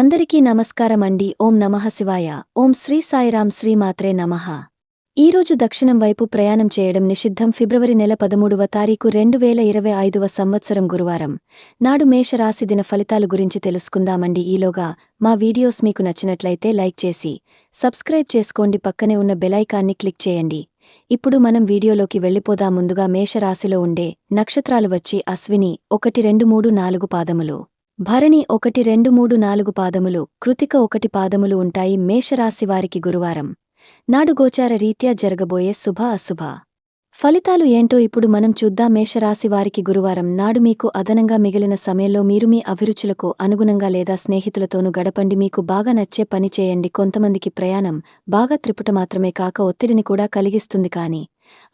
అందరికీ నమస్కారం అండి ఓం నమః శివాయ. ఓం శ్రీ సాయిరాం శ్రీమాత్రే నమః. ఈరోజు దక్షిణం వైపు ప్రయాణం చేయడం నిషిద్ధం. ఫిబ్రవరి నెల పదమూడవ తారీఖు రెండు వేల ఇరవై ఐదవ సంవత్సరం గురువారం. నాడు మేషరాశి దిన ఫలితాలు గురించి తెలుసుకుందామండి. ఈలోగా మా వీడియోస్ మీకు నచ్చినట్లయితే లైక్ చేసి సబ్స్క్రైబ్ చేసుకోండి. పక్కనే ఉన్న బెలైకాన్ని క్లిక్ చేయండి. ఇప్పుడు మనం వీడియోలోకి వెళ్ళిపోదా. ముందుగా మేషరాశిలో ఉండే నక్షత్రాలు వచ్చి అశ్విని ఒకటి రెండు మూడు నాలుగు పాదములు. భరణి ఒకటి రెండు మూడు నాలుగు పాదములు కృతిక ఒకటి పాదములు ఉంటాయి మేషరాశి వారికి గురువారం. నాడు గోచార రీత్యా జరగబోయే శుభ అశుభ. ఫలితాలు ఏంటో ఇప్పుడు మనం చూద్దాం. మేషరాశి వారికి గురువారం నాడు మీకు అదనంగా మిగిలిన సమయంలో మీరు మీ అభిరుచులకు అనుగుణంగా లేదా స్నేహితులతోనూ గడపండి. మీకు బాగా నచ్చే పని చేయండి. కొంతమందికి ప్రయాణం బాగా త్రిపుట మాత్రమే కాక ఒత్తిడిని కూడా కలిగిస్తుంది. కానీ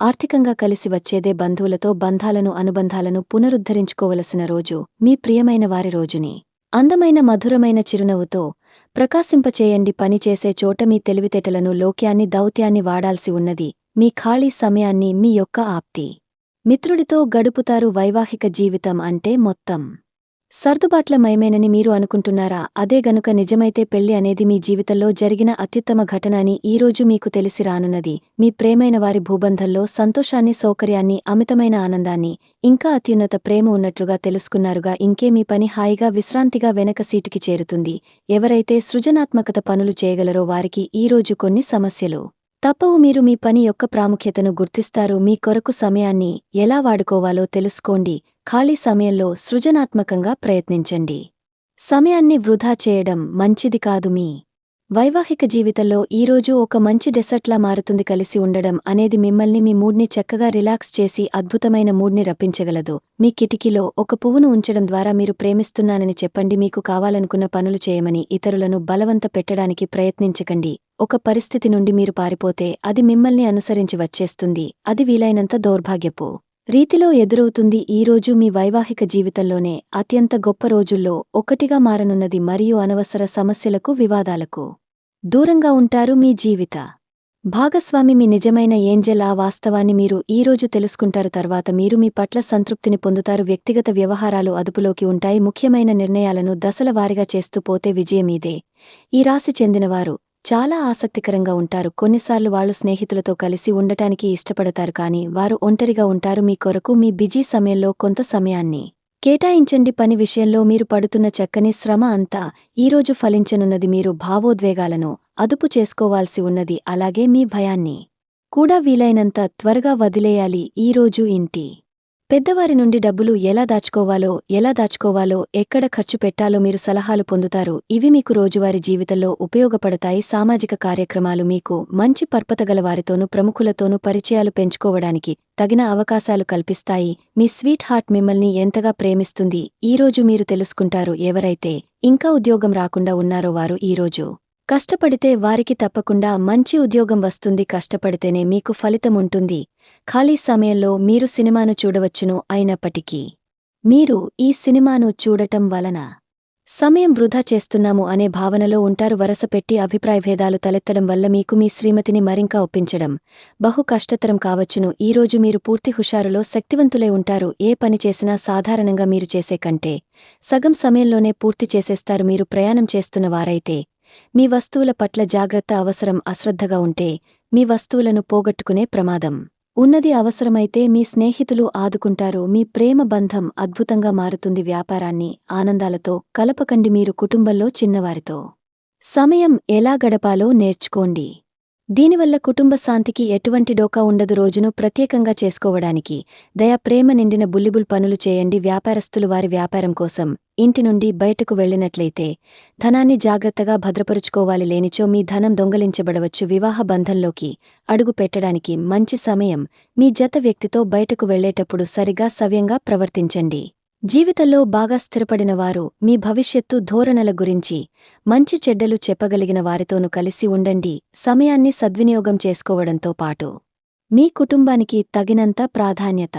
ఆర్థికంగా కలిసి వచ్చేదే బంధువులతో బంధాలను అనుబంధాలను పునరుద్ధరించుకోవలసిన రోజు మీ ప్రియమైన వారి రోజుని. అందమైన మధురమైన చిరునవ్వుతో ప్రకాశింపచేయండి. పనిచేసే చోట మీ తెలివితేటలను లోక్యాన్ని దౌత్యాన్ని వాడాల్సి ఉన్నది. మీ ఖాళీ సమయాన్ని మీ యొక్క ఆప్తి. మిత్రుడితో గడుపుతారు వైవాహిక జీవితం అంటే మొత్తం. సర్దుబాట్లమయమేనని మీరు అనుకుంటున్నారా? అదే గనుక నిజమైతే పెళ్ళి అనేది మీ జీవితంలో జరిగిన అత్యుత్తమ ఘటన అని ఈరోజు మీకు తెలిసి రానున్నది. మీ ప్రేమైన వారి భూబంధంలో సంతోషాన్ని సౌకర్యాన్ని అమితమైన ఆనందాన్ని ఇంకా అత్యున్నత ప్రేమ ఉన్నట్లుగా తెలుసుకున్నారుగా ఇంకే మీ పని హాయిగా విశ్రాంతిగా వెనక సీటుకి చేరుతుంది. ఎవరైతే సృజనాత్మకత పనులు చేయగలరో వారికి ఈరోజు కొన్ని సమస్యలు. తప్పవు మీరు మీ పని యొక్క ప్రాముఖ్యతను గుర్తిస్తారు. మీ కొరకు సమయాన్ని ఎలా వాడుకోవాలో తెలుసుకోండి. ఖాళీ సమయంలో సృజనాత్మకంగా ప్రయత్నించండి. సమయాన్ని వృధా చేయడం మంచిది కాదు మీ వైవాహిక జీవితంలో ఈరోజు ఒక మంచి డెసర్ట్లా మారుతుంది. కలిసి ఉండడం అనేది మిమ్మల్ని మీ మూడ్ని చక్కగా రిలాక్స్ చేసి అద్భుతమైన మూడ్ని రప్పించగలదు. మీ కిటికీలో ఒక పువ్వును ఉంచడం ద్వారా మీరు ప్రేమిస్తున్నానని చెప్పండి. మీకు కావాలనుకున్న పనులు చేయమని ఇతరులను బలవంత పెట్టడానికి ప్రయత్నించకండి. ఒక పరిస్థితి నుండి మీరు పారిపోతే అది మిమ్మల్ని అనుసరించి వచ్చేస్తుంది. అది వీలైనంత దౌర్భాగ్యపు రీతిలో ఎదురవుతుంది. ఈరోజు మీ వైవాహిక జీవితంలోనే అత్యంత గొప్ప రోజుల్లో ఒకటిగా మారనున్నది మరియు అనవసర సమస్యలకు వివాదాలకు దూరంగా ఉంటారు మీ జీవిత భాగస్వామి. మీ నిజమైన ఏంజెల్ ఆ వాస్తవాన్ని మీరు ఈరోజు తెలుసుకుంటారు. తర్వాత మీరు మీ పట్ల సంతృప్తిని పొందుతారు. వ్యక్తిగత వ్యవహారాలు అదుపులోకి ఉంటాయి. ముఖ్యమైన నిర్ణయాలను దశల వారిగా చేస్తూ పోతే విజయమీదే. ఈ రాశి చెందినవారు చాలా ఆసక్తికరంగా ఉంటారు. కొన్నిసార్లు వాళ్ళు స్నేహితులతో కలిసి ఉండటానికి ఇష్టపడతారు కానీ వారు ఒంటరిగా ఉంటారు మీ కొరకు మీ బిజీ సమయంలో కొంత సమయాన్ని. కేటాయించండి పని విషయంలో మీరు పడుతున్న చక్కని శ్రమ అంతా ఈరోజు ఫలించనున్నది మీరు భావోద్వేగాలను అదుపు చేసుకోవాల్సి ఉన్నది అలాగే మీ భయాన్ని కూడా వీలైనంత త్వరగా వదిలేయాలి ఈరోజు ఇంటి. పెద్దవారి నుండి డబ్బులు ఎలా దాచుకోవాలో ఎలా దాచుకోవాలో ఎక్కడ ఖర్చు పెట్టాలో మీరు సలహాలు పొందుతారు. ఇవి మీకు రోజువారీ జీవితంలో ఉపయోగపడతాయి. సామాజిక కార్యక్రమాలు మీకు మంచి పర్పతగల వారితోనూ ప్రముఖులతోనూ పరిచయాలు పెంచుకోవడానికి తగిన అవకాశాలు కల్పిస్తాయి. మీ స్వీట్ హార్ట్ మిమ్మల్ని ఎంతగా ప్రేమిస్తుంది? ఈరోజు మీరు తెలుసుకుంటారు ఎవరైతే ఇంకా ఉద్యోగం రాకుండా ఉన్నారో వారు ఈరోజు కష్టపడితే వారికి తప్పకుండా మంచి ఉద్యోగం వస్తుంది. కష్టపడితేనే మీకు ఫలితం ఉంటుంది. ఖాళీ సమయంలో మీరు సినిమాను చూడవచ్చును అయినప్పటికీ. మీరు ఈ సినిమాను చూడటం వలన సమయం వృధా చేస్తున్నాము అనే భావనలో ఉంటారు. వరసపెట్టి అభిప్రాయభేదాలు తలెత్తడం వల్ల మీకు మీ శ్రీమతిని మరింకా ఒప్పించడం బహు కష్టతరం కావచ్చును. ఈరోజు మీరు పూర్తి హుషారులో శక్తివంతులై ఉంటారు. ఏ పని చేసినా సాధారణంగా మీరు చేసే కంటే సగం సమయంలోనే పూర్తి చేసేస్తారు. మీరు ప్రయాణం చేస్తున్న వారైతే మీ వస్తువుల పట్ల జాగ్రత్త అవసరం అశ్రద్ధగా ఉంటే మీ వస్తువులను పోగొట్టుకునే ప్రమాదం. ఉన్నది అవసరమైతే మీ స్నేహితులు ఆదుకుంటారు మీ ప్రేమ బంధం అద్భుతంగా మారుతుంది వ్యాపారాన్ని ఆనందాలతో కలపకండి మీరు కుటుంబంలో చిన్నవారితో. సమయం ఎలా గడపాలో నేర్చుకోండి. దీనివల్ల కుటుంబ శాంతికి ఎటువంటి డోకా ఉండదు రోజును ప్రత్యేకంగా చేసుకోవడానికి. దయా ప్రేమ నిండిన బుల్లిబుల్ పనులు చేయండి. వ్యాపారస్తులు వారి వ్యాపారం కోసం ఇంటి నుండి బయటకు వెళ్ళినట్లయితే ధనాన్ని జాగ్రత్తగా భద్రపరుచుకోవాలి. లేనిచో మీ ధనం దొంగలించబడవచ్చు. వివాహ బంధంలోకి అడుగు పెట్టడానికి మంచి సమయం. మీ జత వ్యక్తితో బయటకు వెళ్ళేటప్పుడు సరిగా సవ్యంగా ప్రవర్తించండి. జీవితంలో బాగా స్థిరపడిన వారు మీ భవిష్యత్తు ధోరణల గురించి మంచి చెడ్డలు చెప్పగలిగిన వారితోనూ కలిసి ఉండండి సమయాన్ని సద్వినియోగం చేసుకోవడంతో పాటు. మీ కుటుంబానికి తగినంత ప్రాధాన్యత.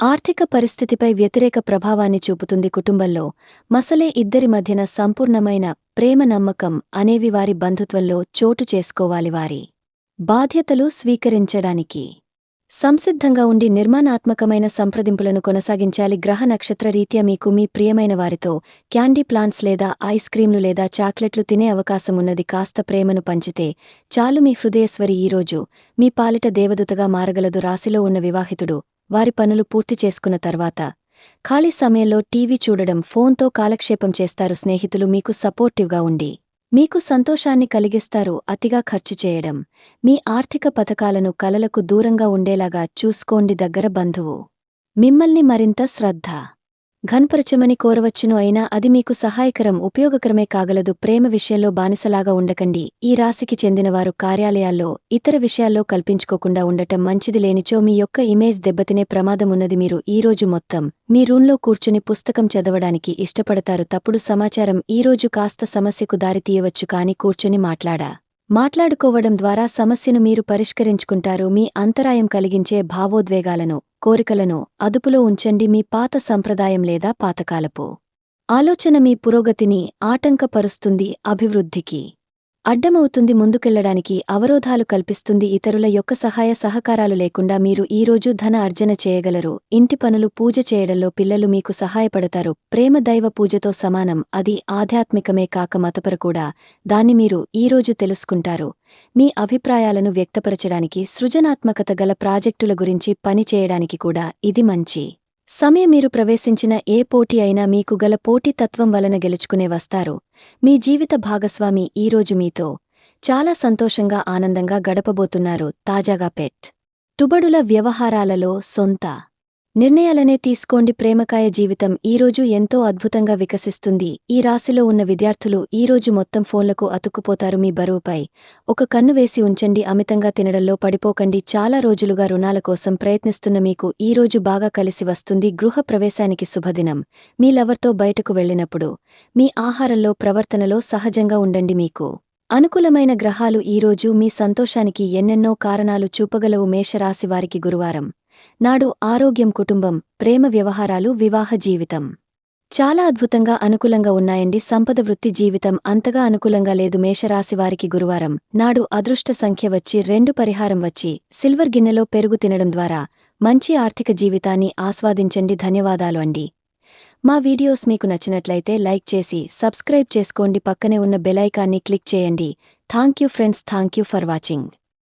ఆర్థిక పరిస్థితిపై వ్యతిరేక ప్రభావాన్ని చూపుతుంది కుటుంబంలో. మసలే ఇద్దరి మధ్యన సంపూర్ణమైన ప్రేమ నమ్మకం అనేవి వారి బంధుత్వంలో చోటు చేసుకోవాలి వారి బాధ్యతలు స్వీకరించడానికి. సంసిద్ధంగా ఉండి నిర్మాణాత్మకమైన సంప్రదింపులను కొనసాగించాలి. గ్రహ నక్షత్ర రీత్యా మీకు మీ ప్రియమైన వారితో క్యాండీ ప్లాన్స్ లేదా ఐస్ క్రీంలు లేదా చాక్లెట్లు తినే అవకాశమున్నది కాస్త ప్రేమను పంచితే చాలు మీ హృదయస్వరి ఈరోజు మీ పాలిట దేవదూతగా మారగలదు. రాశిలో ఉన్న వివాహితుడు వారి పనులు పూర్తి చేసుకున్న తర్వాత ఖాళీ సమయంలో టీవీ చూడడం ఫోన్తో కాలక్షేపం చేస్తారు స్నేహితులు మీకు సపోర్టివ్గా ఉండి. మీకు సంతోషాన్ని కలిగిస్తారు అతిగా ఖర్చు చేయడం. మీ ఆర్థిక పథకాలను కలలకు దూరంగా ఉండేలాగా చూసుకోండి దగ్గర బంధువు. మిమ్మల్ని మరింత శ్రద్ధ. ఘన్పరచమని కోరవచ్చును అయినా అది మీకు సహాయకరం ఉపయోగకరమే కాగలదు. ప్రేమ విషయంలో బానిసలాగా ఉండకండి. ఈ రాశికి చెందినవారు కార్యాలయాల్లో ఇతర విషయాల్లో కల్పించుకోకుండా ఉండటం మంచిది లేనిచో మీ యొక్క ఇమేజ్ దెబ్బతినే ప్రమాదమున్నది మీరు. ఈ రోజు మొత్తం మీ రూంలో కూర్చుని పుస్తకం చదవడానికి ఇష్టపడతారు. తప్పుడు సమాచారం ఈరోజు కాస్త సమస్యకు దారితీయవచ్చు కాని కూర్చుని మాట్లాడా? మాట్లాడుకోవడం ద్వారా సమస్యను మీరు పరిష్కరించుకుంటారు. మీ అంతరాయం కలిగించే భావోద్వేగాలను కోరికలను అదుపులో ఉంచండి. మీ పాత సంప్రదాయం లేదా పాతకాలపు ఆలోచన మీ పురోగతిని ఆటంకపరుస్తుంది అభివృద్ధికి. అడ్డమవుతుంది ముందుకెళ్ళడానికి అవరోధాలు కల్పిస్తుంది ఇతరుల యొక్క సహాయ సహకారాలు లేకుండా మీరు ఈరోజు ధన అర్జన చేయగలరు. ఇంటి పనులు పూజ చేయడంలో పిల్లలు మీకు సహాయపడతారు. ప్రేమ దైవ పూజతో సమానం. అది ఆధ్యాత్మికమే కాక మతపర కూడా. దాన్ని మీరు ఈరోజు తెలుసుకుంటారు. మీ అభిప్రాయాలను వ్యక్తపరచడానికి సృజనాత్మకత గల ప్రాజెక్టుల గురించి పని చేయడానికి కూడా ఇది మంచి సమయం మీరు ప్రవేశించిన ఏ పోటీ అయినా మీకు గల పోటీతత్వం వలన గెలుచుకునే వస్తారు. మీ జీవిత భాగస్వామి ఈరోజు మీతో చాలా సంతోషంగా ఆనందంగా గడపబోతున్నారు తాజాగా పెట్. టుబడుల వ్యవహారాలలో సొంత నిర్ణయాలనే తీసుకోండి ప్రేమకాయ జీవితం ఈరోజు ఎంతో అద్భుతంగా వికసిస్తుంది. ఈ రాశిలో ఉన్న విద్యార్థులు ఈరోజు మొత్తం ఫోన్లకు అతుక్కుపోతారు మీ బరువుపై. ఒక కన్ను వేసి ఉంచండి అమితంగా తినడంలో పడిపోకండి చాలా రోజులుగా రుణాల కోసం ప్రయత్నిస్తున్న మీకు ఈరోజు బాగా కలిసి వస్తుంది. గృహ ప్రవేశానికి శుభదినం. మీ లవర్తో బయటకు వెళ్ళినప్పుడు మీ ఆహారంలో ప్రవర్తనలో సహజంగా ఉండండి మీకు. అనుకూలమైన గ్రహాలు ఈరోజు మీ సంతోషానికి ఎన్నెన్నో కారణాలు చూపగలవు మేషరాశివారికి గురువారం. నాడు ఆరోగ్యం కుటుంబం ప్రేమ వ్యవహారాలు వివాహ జీవితం. చాలా అద్భుతంగా అనుకూలంగా ఉన్నాయండి. సంపద వృత్తి జీవితం అంతగా అనుకూలంగా లేదు. మేషరాశివారికి గురువారం నాడు అదృష్ట సంఖ్య వచ్చి రెండు పరిహారం వచ్చి సిల్వర్ గిన్నెలో పెరుగు తినడం ద్వారా మంచి ఆర్థిక జీవితాన్ని ఆస్వాదించండి. ధన్యవాదాలు అండి. మా వీడియోస్ మీకు నచ్చినట్లయితే లైక్ చేసి సబ్స్క్రైబ్ చేసుకోండి. పక్కనే ఉన్న బెలైకాన్ని క్లిక్ చేయండి. Thank you friends. Thank you for watching.